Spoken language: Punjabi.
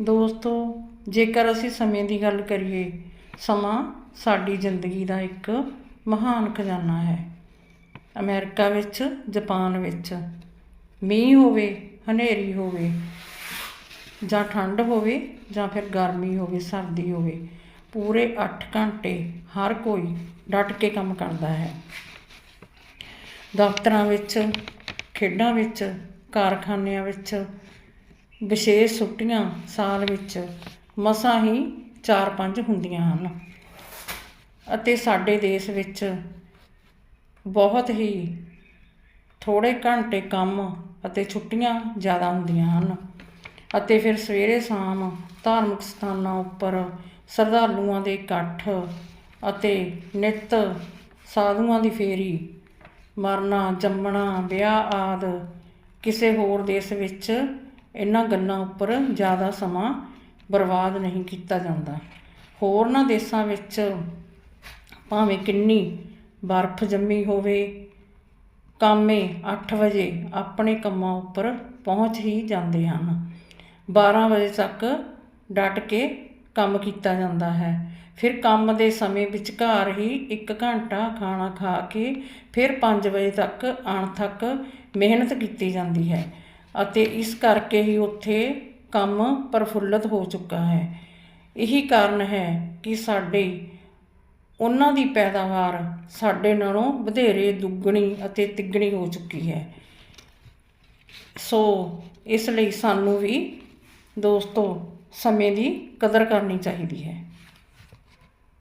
ਦੋਸਤੋ, ਜੇਕਰ ਅਸੀਂ ਸਮੇਂ ਦੀ ਗੱਲ ਕਰੀਏ, ਸਮਾਂ ਸਾਡੀ ਜ਼ਿੰਦਗੀ ਦਾ ਇੱਕ ਮਹਾਨ ਖਜ਼ਾਨਾ ਹੈ। ਅਮਰੀਕਾ ਵਿੱਚ, ਜਾਪਾਨ ਵਿੱਚ। ਮੀਂਹ ਹੋਵੇ, ਹਨੇਰੀ ਹੋਵੇ, ਜਾਂ ਠੰਡ ਹੋਵੇ, ਜਾਂ ਫਿਰ ਗਰਮੀ ਹੋਵੇ, ਸਰਦੀ ਹੋਵੇ, ਪੂਰੇ 8 ਘੰਟੇ ਹਰ ਕੋਈ ਡਟ ਕੇ ਕੰਮ ਕਰਦਾ ਹੈ। ਦਫ਼ਤਰਾਂ ਵਿੱਚ, ਖੇਡਾਂ ਵਿੱਚ, ਕਾਰਖਾਨਿਆਂ ਵਿੱਚ ਵਿਸ਼ੇਸ਼ ਛੁੱਟੀਆਂ ਸਾਲ ਵਿੱਚ ਮਸਾਂ ਹੀ 4-5 ਹੁੰਦੀਆਂ ਹਨ। ਅਤੇ ਸਾਡੇ ਦੇਸ਼ ਵਿੱਚ ਬਹੁਤ ਹੀ ਥੋੜ੍ਹੇ ਘੰਟੇ ਕੰਮ ਅਤੇ ਛੁੱਟੀਆਂ ਜ਼ਿਆਦਾ ਹੁੰਦੀਆਂ ਹਨ। ਅਤੇ ਫਿਰ ਸਵੇਰੇ ਸ਼ਾਮ ਧਾਰਮਿਕ ਸਥਾਨਾਂ ਉੱਪਰ ਸ਼ਰਧਾਲੂਆਂ ਦੇ ਇਕੱਠ ਅਤੇ ਨਿੱਤ ਸਾਧੂਆਂ ਦੀ ਫੇਰੀ, ਮਰਨਾ, ਜੰਮਣਾ, ਵਿਆਹ ਆਦਿ ਕਿਸੇ ਹੋਰ ਦੇਸ਼ ਵਿੱਚ ਇਹਨਾਂ ਗੱਲਾਂ ਉੱਪਰ ਜ਼ਿਆਦਾ ਸਮਾਂ ਬਰਬਾਦ ਨਹੀਂ ਕੀਤਾ ਜਾਂਦਾ। ਹੋਰਨਾਂ ਦੇਸ਼ਾਂ ਵਿੱਚ ਭਾਵੇਂ ਕਿੰਨੀ ਬਰਫ਼ ਜੰਮੀ ਹੋਵੇ, ਕਾਮੇ 8 ਵਜੇ ਆਪਣੇ ਕੰਮਾਂ ਉੱਪਰ ਪਹੁੰਚ ਹੀ ਜਾਂਦੇ ਹਨ। 12 ਵਜੇ ਤੱਕ ਡਟ ਕੇ ਕੰਮ ਕੀਤਾ ਜਾਂਦਾ ਹੈ। ਫਿਰ ਕੰਮ ਦੇ ਸਮੇਂ ਵਿਚਕਾਰ ਹੀ 1 ਘੰਟਾ ਖਾਣਾ ਖਾ ਕੇ ਫਿਰ 5 ਵਜੇ ਤੱਕ ਅਣਥੱਕ ਮਿਹਨਤ ਕੀਤੀ ਜਾਂਦੀ ਹੈ। ਅਤੇ ਇਸ ਕਰਕੇ ਹੀ ਉੱਥੇ ਕੰਮ ਪ੍ਰਫੁੱਲਤ ਹੋ ਚੁੱਕਾ ਹੈ। ਇਹੀ ਕਾਰਨ ਹੈ ਕਿ ਸਾਡੇ, ਉਹਨਾਂ ਦੀ ਪੈਦਾਵਾਰ ਸਾਡੇ ਨਾਲੋਂ ਵਧੇਰੇ ਦੁੱਗਣੀ ਅਤੇ ਤਿੱਗਣੀ ਹੋ ਚੁੱਕੀ ਹੈ। ਸੋ, ਇਸ ਲਈ ਸਾਨੂੰ ਵੀ ਦੋਸਤੋ ਸਮੇਂ ਦੀ ਕਦਰ ਕਰਨੀ ਚਾਹੀਦੀ ਹੈ।